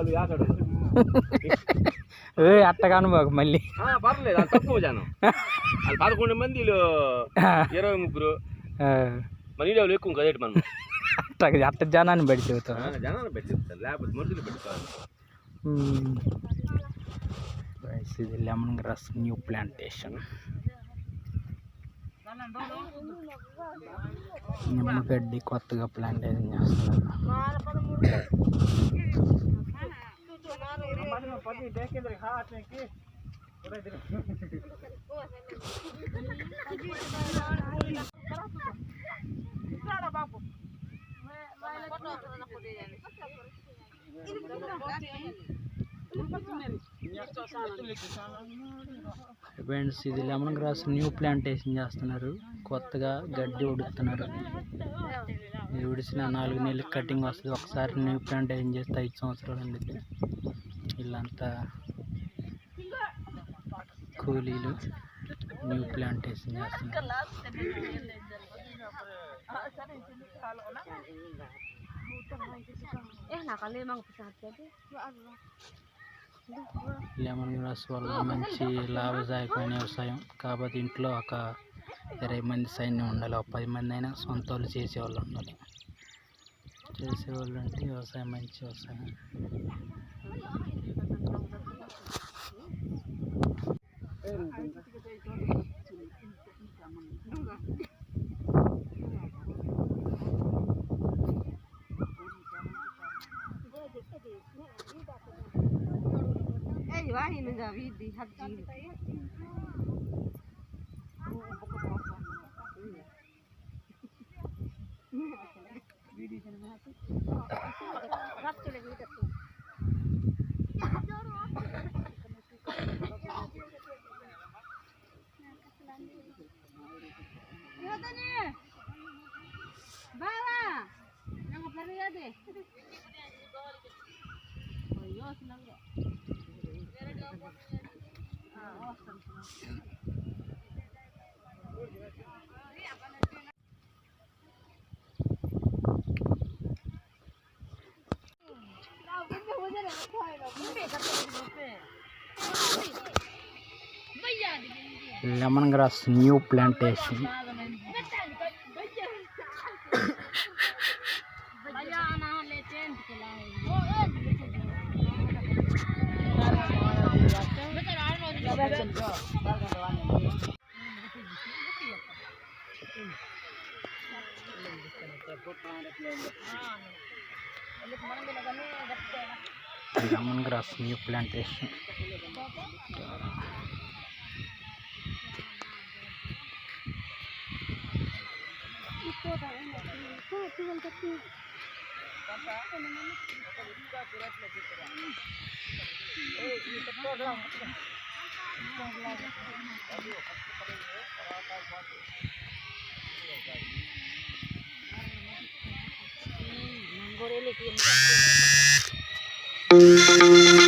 వాళ్ళు ఏ అట్టగాను బాగు మళ్ళీ. పర్లేదు అది తక్కువ జనం. వాళ్ళు పదకొండు మంది వీళ్ళు ఇరవై ముగ్గురు. మన వీడియోలు ఎక్కువ కదేటి మనం అట్ట అట్ట జనాన్ని బడి చెబుతాం ఆ, జనాలు పెట్టిస్తారు లేకపోతే మనుషులు పెట్టుకోవాలి ఇది లెమన్ గ్రాస్ న్యూ ప్లాంటేషన్. నిమ్మగడ్డి కొత్తగా ప్లాంటేషన్ చేస్తున్నారు. ఫ్రెండ్స్ ఇది లెమన్ గ్రాస్ న్యూ ప్లాంటేషన్ చేస్తున్నారు. కొత్తగా గడ్డి ఉడుకుతున్నారు. ఇది ఉడిసిన నాలుగు నెలలు కటింగ్ వస్తుంది. ఒకసారి న్యూ ప్లాంటేషన్ చేస్తే ఐదు సంవత్సరాలు అండి వీళ్ళంతా కూలీలు న్యూ ప్లాంటేషన్ లెమన్ గ్రాస్ వల్ల మంచి లాభదాయకమైన వ్యవసాయం. కాకపోతే ఇంట్లో ఒక ఇరవై మంది సైన్యం ఉండాలి. ఒక పది మంది అయినా సొంత వాళ్ళు చేసేవాళ్ళు ఉండాలి. जैसे वालंटी व्यवसाय मंच व्यवसाय वाहिनी जावी दी हक्की చేసేవాళ్ళు అంటే వ్యవసాయం మంచి వ్యవసాయం lemon grass new plantation lemon grass new plantation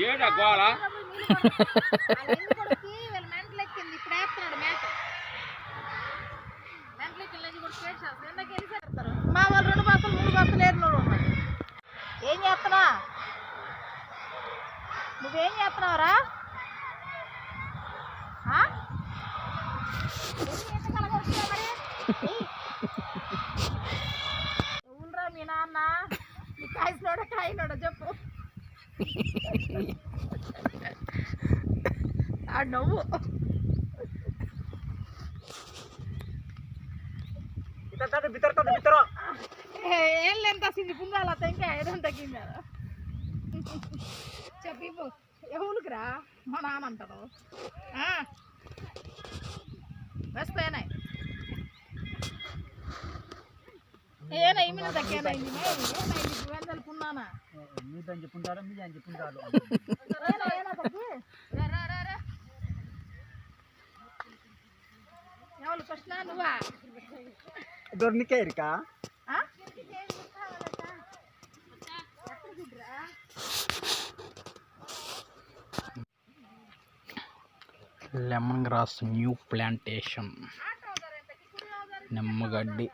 ఏడా గోళ మా వాళ్ళు రెండు బస్సులు మూడు బస్సులు ఏరిన ఏం చేస్తున్నా? నువ్వేం చేస్తున్నావురా? ఆ? మీ నాన్న. నీ కాయసినోడా కాయనోడా చెప్పు. ఆ నవ్వు. ఏళ్ళు ఎంత పుంజాల ఇంకా ఏదంత కింద చెప్పి ఎవరికి రా మా నాన్న అంటారు వస్తాయి చెప్పుంటారా? మీ అని చెప్పుంటారు. కృష్ణ? నువ్వా? ఇరికా? Lemon grass new plantation. నిమ్మగడ్డి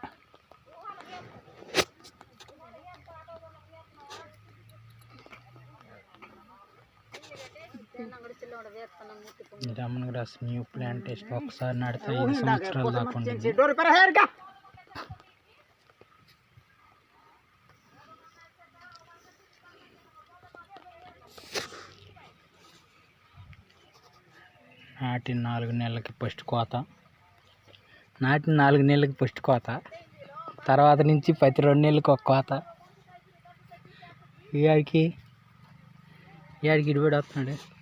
lemon grass new plantation ఒకసారి నడితే ఐదు సంవత్సరాలు దాకా ఉంటుంది నాటిన నాలుగు నెలలకి ఫస్ట్ కోత. నాటిన నాలుగు నెలలకి ఫస్ట్ కోత. తర్వాత నుంచి ప్రతి రెండు నెలలకు ఒక కోత. ఈ ఆడికి ఈ ఆడికి ఇడిపడి వస్తున్నాడు.